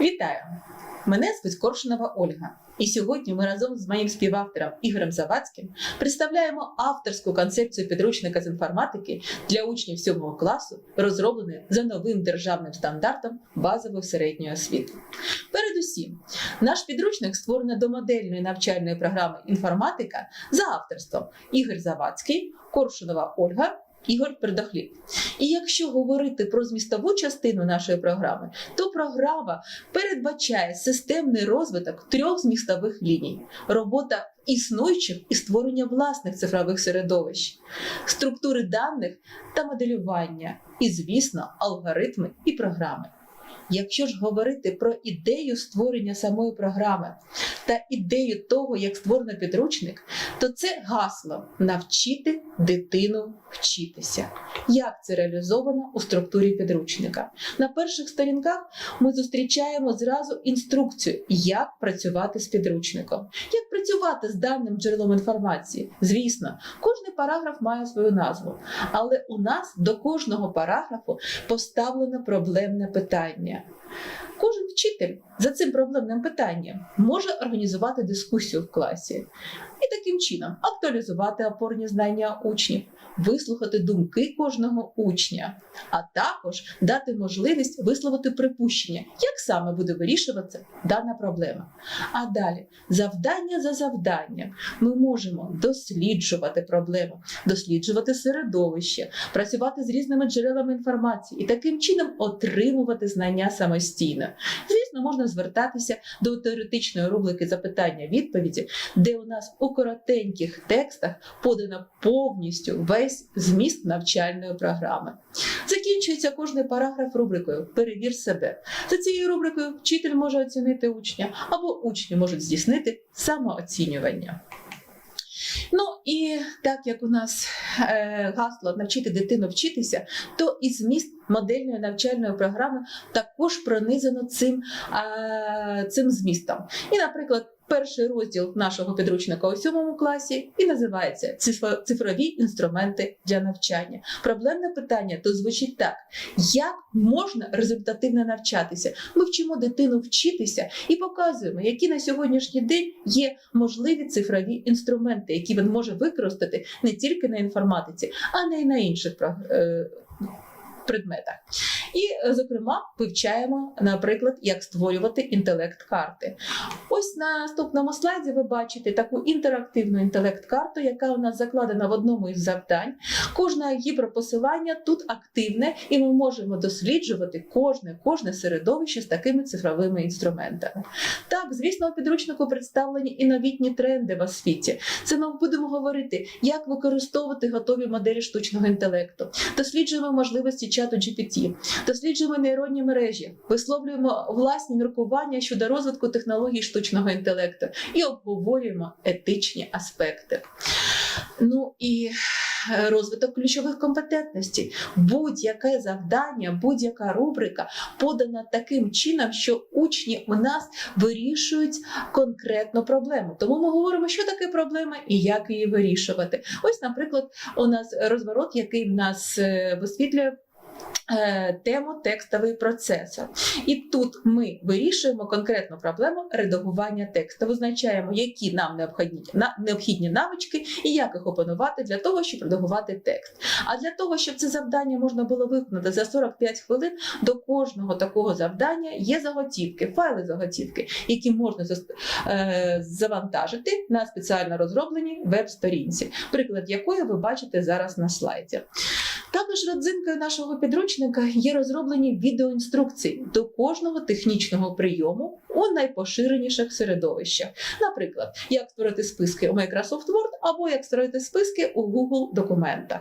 Вітаю! Мене звуть Коршунова Ольга. І сьогодні ми разом з моїм співавтором Ігорем Завадським представляємо авторську концепцію підручника з інформатики для учнів 7 класу, розроблений за новим державним стандартом базової середньої освіти. Передусім, наш підручник створений до модельної навчальної програми інформатика за авторством Ігор Завадський, Коршунова Ольга. Ігор Пердохліб. І якщо говорити про змістову частину нашої програми, то програма передбачає системний розвиток трьох змістових ліній: робота існуючих і створення власних цифрових середовищ, структури даних та моделювання, і, звісно, алгоритми і програми. Якщо ж говорити про ідею створення самої програми та ідею того, як створено підручник, то це гасло навчити дитину вчитися. Як це реалізовано у структурі підручника? На перших сторінках ми зустрічаємо зразу інструкцію, як працювати з підручником, як працювати з даним джерелом інформації. Звісно, кожний параграф має свою назву, але у нас до кожного параграфу поставлено проблемне питання. Yeah. Кожен вчитель за цим проблемним питанням може організувати дискусію в класі і таким чином актуалізувати опорні знання учнів, вислухати думки кожного учня, а також дати можливість висловити припущення, як саме буде вирішуватися дана проблема. А далі, завдання за завданням, ми можемо досліджувати проблему, досліджувати середовище, працювати з різними джерелами інформації і таким чином отримувати знання самостійно. Звісно, можна звертатися до теоретичної рубрики запитання-відповіді, де у нас у коротеньких текстах подано повністю весь зміст навчальної програми. Закінчується кожний параграф рубрикою Перевір себе. За цією рубрикою вчитель може оцінити учня або учні можуть здійснити самооцінювання. І так як у нас е, гасло навчити дитину вчитися, то і зміст модельної навчальної програми також пронизано цим, е, цим змістом. І, наприклад, перший розділ нашого підручника у сьомому класі і називається цифрові інструменти для навчання. Проблемне питання то звучить так: як можна результативно навчатися? Ми вчимо дитину вчитися і показуємо, які на сьогоднішній день є можливі цифрові інструменти, які він може використати не тільки на інформатиці, а й на інших е, предметах. І, е, зокрема, вивчаємо, наприклад, як створювати інтелект-карти. Ось на наступному слайді ви бачите таку інтерактивну інтелект-карту, яка у нас закладена в одному із завдань. Кожне гіперпосилання тут активне, і ми можемо досліджувати кожне, кожне середовище з такими цифровими інструментами. Так, звісно, у підручнику представлені і новітні тренди в освіті. Це ми будемо говорити, як використовувати готові моделі штучного інтелекту. Досліджуємо можливості чату GPT, досліджуємо нейронні мережі, висловлюємо власні міркування щодо розвитку технологій штучного інтелекту і обговорюємо етичні аспекти. Ну і е, розвиток ключових компетентностей. Будь-яке завдання, будь-яка рубрика подана таким чином, що учні у нас вирішують конкретну проблему. Тому ми говоримо, що таке проблема і як її вирішувати. Ось, наприклад, у нас розворот, який в нас е, висвітлює. Е, Тему текстовий процесор. І тут ми вирішуємо конкретну проблему редагування тексту, визначаємо, які нам необхідні, необхідні навички і як їх опанувати для того, щоб редагувати текст. А для того, щоб це завдання можна було виконати за 45 хвилин, до кожного такого завдання є заготівки, файли заготівки, які можна е, завантажити на спеціально розробленій веб-сторінці, приклад якої ви бачите зараз на слайді. Також родзинкою нашого підручника є розроблені відеоінструкції до кожного технічного прийому у найпоширеніших середовищах. Наприклад, як створити списки у Microsoft Word або як створити списки у Google документах.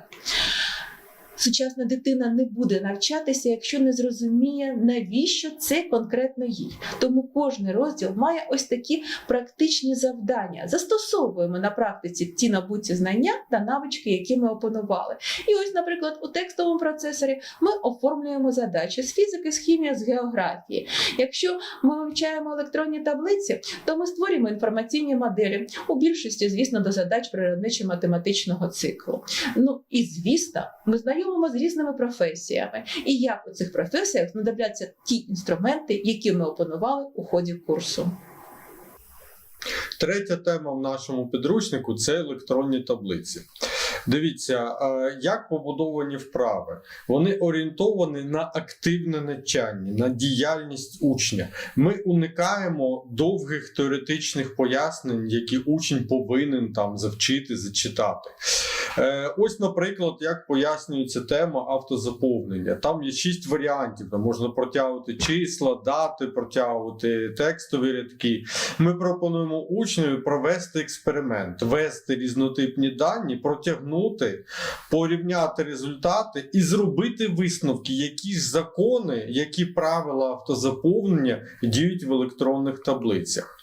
Сучасна дитина не буде навчатися, якщо не зрозуміє, навіщо це конкретно їй. Тому кожний розділ має ось такі практичні завдання. Застосовуємо на практиці ті набуті знання та навички, які ми опанували. І ось, наприклад, у текстовому процесорі ми оформлюємо задачі з фізики, з хімії, з географії. Якщо ми вивчаємо електронні таблиці, то ми створюємо інформаційні моделі у більшості, звісно, до задач природничо-математичного циклу. Ну і звісно, ми знайомимо знайомимо з різними професіями і як у цих професіях знадобляться ті інструменти, які ми опанували у ході курсу. Третя тема в нашому підручнику це електронні таблиці. Дивіться, як побудовані вправи. Вони орієнтовані на активне навчання, на діяльність учня. Ми уникаємо довгих теоретичних пояснень, які учень повинен там завчити, зачитати. Е, Ось, наприклад, як пояснюється тема автозаповнення. Там є шість варіантів. Там можна протягувати числа, дати, протягувати текстові рядки. Ми пропонуємо учневі провести експеримент, ввести різнотипні дані, протягнути, порівняти результати і зробити висновки, які ж закони, які правила автозаповнення діють в електронних таблицях.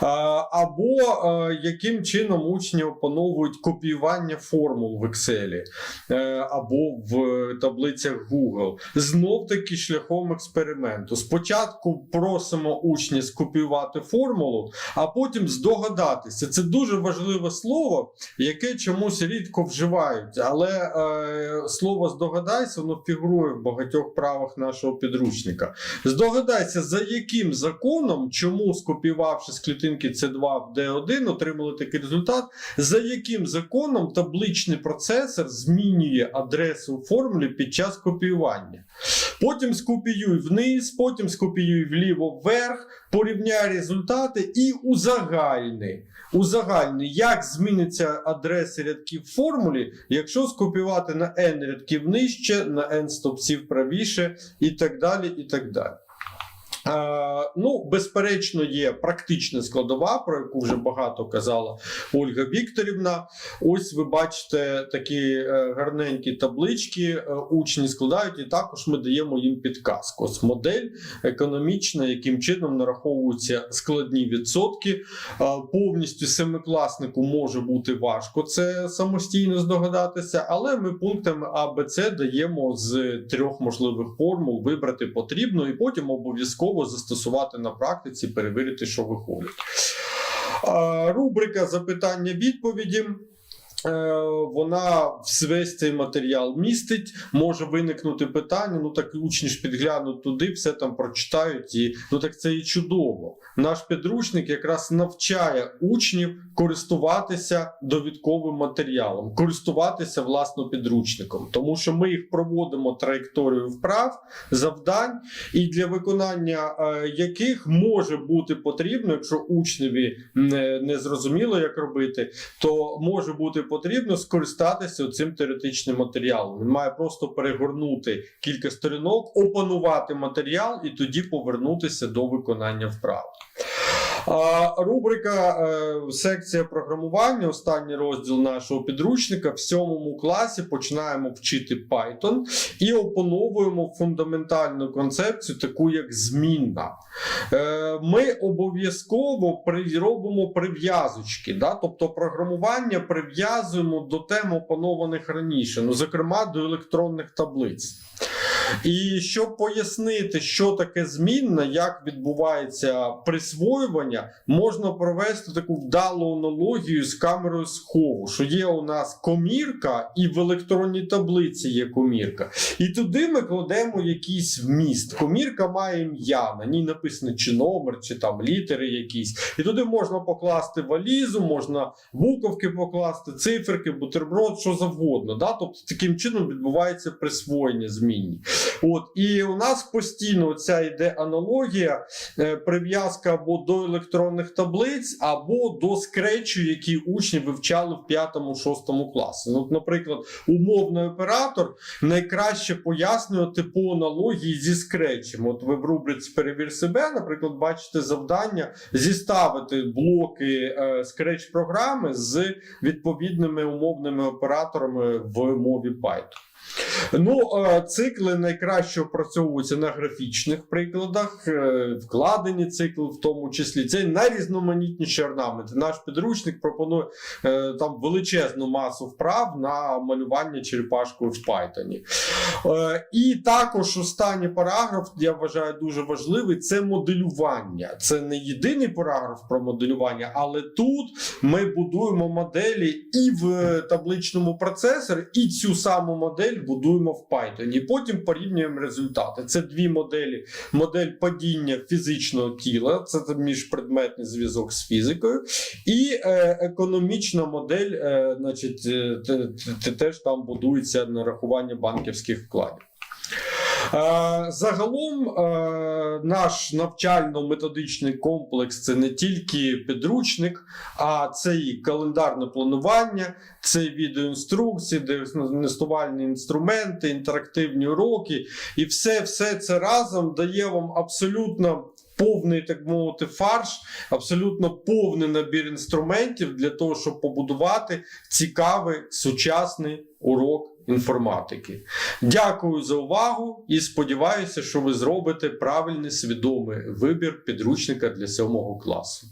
Або е, яким чином учні опановують копіювання формул в Excel е, або в таблицях Google. Знов таки шляхом експерименту. Спочатку просимо учня скопіювати формулу, а потім здогадатися. Це дуже важливе слово, яке чомусь рідко вживають, але е, слово здогадайся, воно фігурує в багатьох правах нашого підручника. Здогадайся, за яким законом, чому скопіювавши з клітинки C2 в D1, отримали такий результат, за яким законом табличний процесор змінює адресу формулі під час копіювання. Потім скопіюй вниз, потім скопіюй вліво вверх, порівняй результати і узагальни. Узагальни, як зміниться адреси рядків в формулі, якщо скопіювати на n рядків нижче, на n стопців правіше і так далі. і так далі. Е, ну, безперечно, є практична складова, про яку вже багато казала Ольга Вікторівна. Ось ви бачите такі е, гарненькі таблички, е, учні складають, і також ми даємо їм підказку. Ось модель економічна, яким чином нараховуються складні відсотки. Повністю семикласнику може бути важко це самостійно здогадатися, але ми пунктами А, Б, С даємо з трьох можливих формул вибрати потрібно, і потім обов'язково застосувати на практиці, перевірити, що виходить. Рубрика запитання-відповіді. Е, Вона весь цей матеріал містить, може виникнути питання. Ну так учні ж підглянуть туди, все там прочитають, і ну так це і чудово. Наш підручник якраз навчає учнів користуватися довідковим матеріалом, користуватися власно підручником, тому що ми їх проводимо траєкторію вправ, завдань, і для виконання е, яких може бути потрібно, якщо учневі не, не зрозуміло, як робити, то може бути потрібно скористатися цим теоретичним матеріалом. Він має просто перегорнути кілька сторінок, опанувати матеріал і тоді повернутися до виконання вправ. Рубрика е, секція програмування, останній розділ нашого підручника. В сьомому класі починаємо вчити Python і опановуємо фундаментальну концепцію, таку як змінна. Е, Ми обов'язково робимо прив'язочки, да? тобто програмування прив'язуємо до тем опанованих раніше, ну, зокрема до електронних таблиць. І щоб пояснити, що таке змінна, як відбувається присвоювання, можна провести таку вдалу аналогію з камерою схову, що є у нас комірка, і в електронній таблиці є комірка. І туди ми кладемо якийсь вміст. Комірка має ім'я, на ній написано чи номер, чи там літери якісь. І туди можна покласти валізу, можна буковки покласти, циферки, бутерброд, що завгодно. Да? Тобто таким чином відбувається присвоєння змінні. От, і у нас постійно ця йде аналогія, е, прив'язка або до електронних таблиць, або до скретчу, які учні вивчали в 5-6 класі. Ну, от, наприклад, умовний оператор найкраще пояснювати по аналогії зі скретчем. От ви в рубриці Перевір себе, наприклад, бачите завдання зіставити блоки е, скретч програми з відповідними умовними операторами в мові Python. Ну, е, цикли найкраще опрацьовуються на графічних прикладах, е, вкладені цикли, в тому числі. Це найрізноманітніші орнаменти. Наш підручник пропонує е, там величезну масу вправ на малювання черепашкою в Python. І також останній параграф, я вважаю, дуже важливий це моделювання. Це не єдиний параграф про моделювання, але тут ми будуємо моделі і в табличному процесорі, і цю саму модель модель будуємо в Python. І потім порівнюємо результати. Це дві моделі: модель падіння фізичного тіла, це міжпредметний зв'язок з фізикою, і е, економічна модель, е, значить, е, те- те- теж там будується нарахування банківських вкладів. Е, Загалом е, наш навчально-методичний комплекс це не тільки підручник, а це і календарне планування, це відеоінструкції, діагностувальні інструменти, інтерактивні уроки. І все, все це разом дає вам абсолютно. Повний, так мовити, фарш, абсолютно повний набір інструментів для того, щоб побудувати цікавий сучасний урок інформатики. Дякую за увагу і сподіваюся, що ви зробите правильний свідомий вибір підручника для 7 класу.